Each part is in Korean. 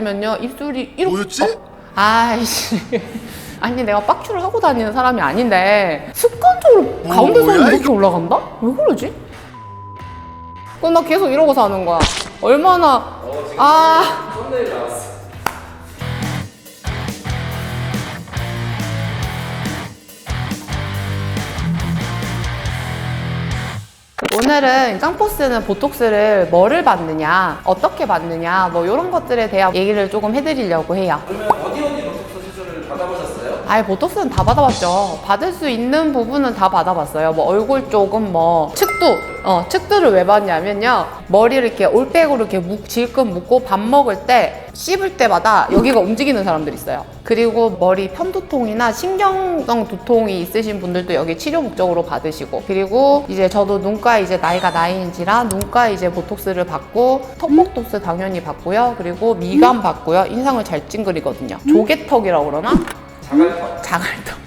면요 입술이 이렇게 뭐였지? 어? 아이씨 아니 내가 빡큐를 하고 다니는 사람이 아닌데 습관적으로 어, 가운데서 뭐야, 이렇게 올라간다? 왜 그러지? 그럼 나 계속 이러고 사는 거야 얼마나 아 오늘은 짱포스는 보톡스를 뭐를 받느냐 어떻게 받느냐 뭐 이런 것들에 대한 얘기를 조금 해드리려고 해요 그러면 어디 어디 보톡스 수술을 받아보셨어요? 아예 보톡스는 다 받아봤죠. 받을 수 있는 부분은 다 받아봤어요. 뭐 얼굴 쪽은 뭐 측 두, 어 측두를 왜 받냐면요. 머리를 이렇게 올백으로 이렇게 묵, 질끈 묶고 밥 먹을 때 씹을 때마다 여기가 움직이는 사람들이 있어요. 그리고 머리 편두통이나 신경성 두통이 있으신 분들도 여기 치료 목적으로 받으시고 그리고 이제 저도 눈가 이제 나이가 나이인지라 눈가 이제 보톡스를 받고 턱보톡스 당연히 받고요. 그리고 미간 받고요. 인상을 잘 찡그리거든요. 조개턱이라고 그러나? 자갈턱. 자갈턱.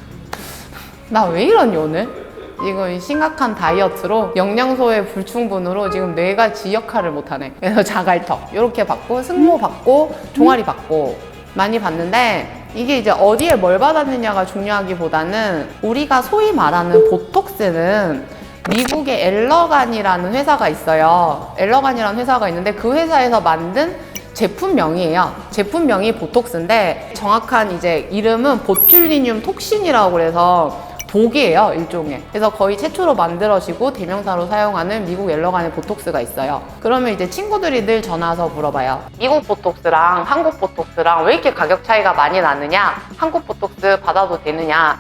나 왜 이러니 오늘? 이거 심각한 다이어트로 영양소의 불충분으로 지금 뇌가 지 역할을 못하네. 그래서 자갈턱 이렇게 받고 승모 받고 종아리 받고 많이 받는데 이게 이제 어디에 뭘 받았느냐가 중요하기보다는 우리가 소위 말하는 보톡스는 미국의 엘러간이라는 회사가 있어요. 엘러간이라는 회사가 있는데 그 회사에서 만든 제품명이에요. 제품명이 보톡스인데 정확한 이제 이름은 보툴리늄 톡신이라고 그래서 독이에요, 일종의. 그래서 거의 최초로 만들어지고 대명사로 사용하는 미국 엘러간의 보톡스가 있어요. 그러면 이제 친구들이 늘 전화 와서 물어봐요. 미국 보톡스랑 한국 보톡스랑 왜 이렇게 가격 차이가 많이 나느냐? 한국 보톡스 받아도 되느냐?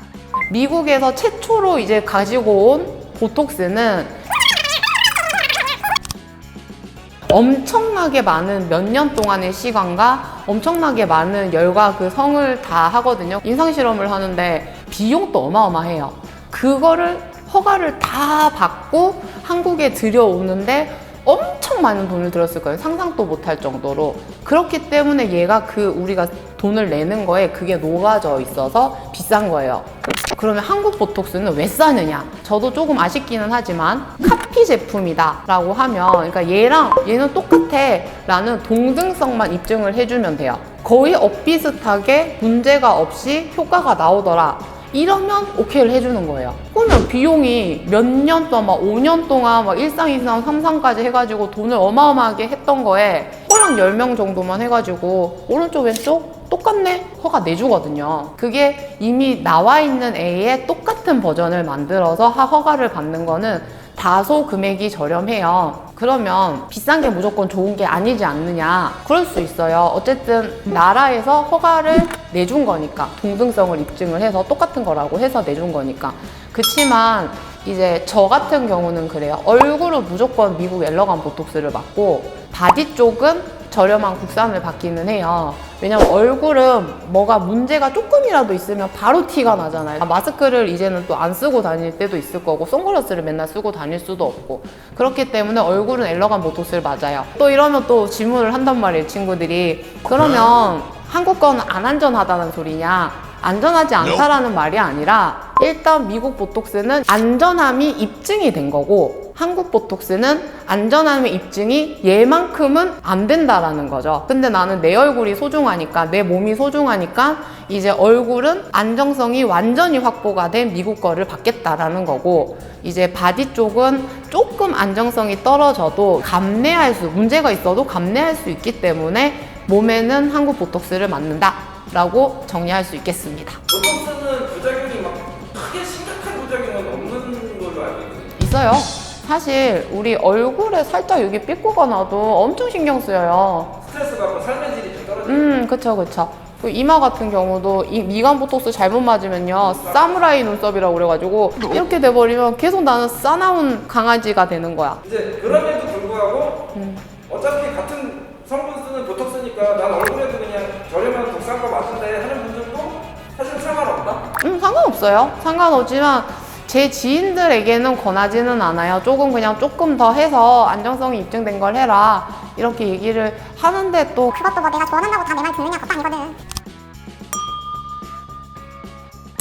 미국에서 최초로 이제 가지고 온 보톡스는 엄청나게 많은 몇 년 동안의 시간과 엄청나게 많은 열과 그 성을 다 하거든요. 인상 실험을 하는데 비용도 어마어마해요. 그거를 허가를 다 받고 한국에 들여오는데 엄청 많은 돈을 들었을 거예요. 상상도 못할 정도로. 그렇기 때문에 얘가 그 우리가 돈을 내는 거에 그게 녹아져 있어서 비싼 거예요. 그러면 한국 보톡스는 왜 싸느냐? 저도 조금 아쉽기는 하지만 카피 제품이다 라고 하면 그러니까 얘랑 얘는 똑같아 라는 동등성만 입증을 해주면 돼요. 거의 엇비슷하게 문제가 없이 효과가 나오더라. 이러면 오케이를 해주는 거예요. 그러면 비용이 몇 년 동안, 막 5년 동안 막 1상, 2상, 3상까지 해가지고 돈을 어마어마하게 했던 거에 꼴랑 10명 정도만 해가지고 오른쪽, 왼쪽 똑같네? 허가 내주거든요. 그게 이미 나와 있는 A의 똑같은 버전을 만들어서 하- 허가를 받는 거는 다소 금액이 저렴해요. 그러면 비싼 게 무조건 좋은 게 아니지 않느냐. 그럴 수 있어요. 어쨌든 나라에서 허가를 내준 거니까. 동등성을 입증을 해서 똑같은 거라고 해서 내준 거니까. 그치만 이제 저 같은 경우는 그래요. 얼굴은 무조건 미국 엘러간 보톡스를 맞고 바디 쪽은 저렴한 국산을 받기는 해요. 왜냐면 얼굴은 뭐가 문제가 조금이라도 있으면 바로 티가 나잖아요. 마스크를 이제는 또 안 쓰고 다닐 때도 있을 거고, 선글라스를 맨날 쓰고 다닐 수도 없고. 그렇기 때문에 얼굴은 엘러간 보톡스를 맞아요. 또 이러면 또 질문을 한단 말이에요, 친구들이. 그러면 한국 거는 안 안전하다는 소리냐? 안전하지 않다라는 말이 아니라 일단 미국 보톡스는 안전함이 입증이 된 거고 한국 보톡스는 안전함의 입증이 얘만큼은 안 된다라는 거죠. 근데 나는 내 얼굴이 소중하니까 내 몸이 소중하니까 이제 얼굴은 안정성이 완전히 확보가 된 미국 거를 받겠다라는 거고 이제 바디 쪽은 조금 안정성이 떨어져도 감내할 수 문제가 있어도 감내할 수 있기 때문에 몸에는 한국 보톡스를 맞는다. 라고 정리할 수 있겠습니다. 보톡스는 부작용이 막 크게 심각한 부작용은 없는 걸로 알고. 있어요. 사실 우리 얼굴에 살짝 여기 삐꼬가 나도 엄청 신경 쓰여요. 스트레스 받고 삶의 질이 좀 떨어지고 음, 그쵸, 그쵸. 그 이마 같은 경우도 이 미간 보톡스 잘못 맞으면요 사무라이 눈썹이라고 그래가지고 이렇게 돼버리면 계속 나는 싸나운 강아지가 되는 거야. 이제 그럼에도 불구하고 음. 어차피 같은 성분 쓰는 보톡스니까 난 얼굴에도 그냥 저렴한 국산 거 맞은데 하는 분들도 사실 상관없다. 음, 상관없어요. 상관없지만 제 지인들에게는 권하지는 않아요. 조금 그냥 조금 더 해서 안정성이 입증된 걸 해라. 이렇게 얘기를 하는데 또 그것도 뭐 내가 원한다고 다 내 말 듣느냐 그것도 아니거든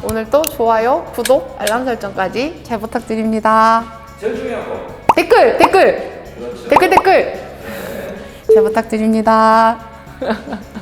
오늘도 좋아요, 구독, 알람 설정까지 잘 부탁드립니다. 제일 중요한 거. 댓글, 댓글, 그렇죠. 댓글, 댓글. 잘 부탁드립니다.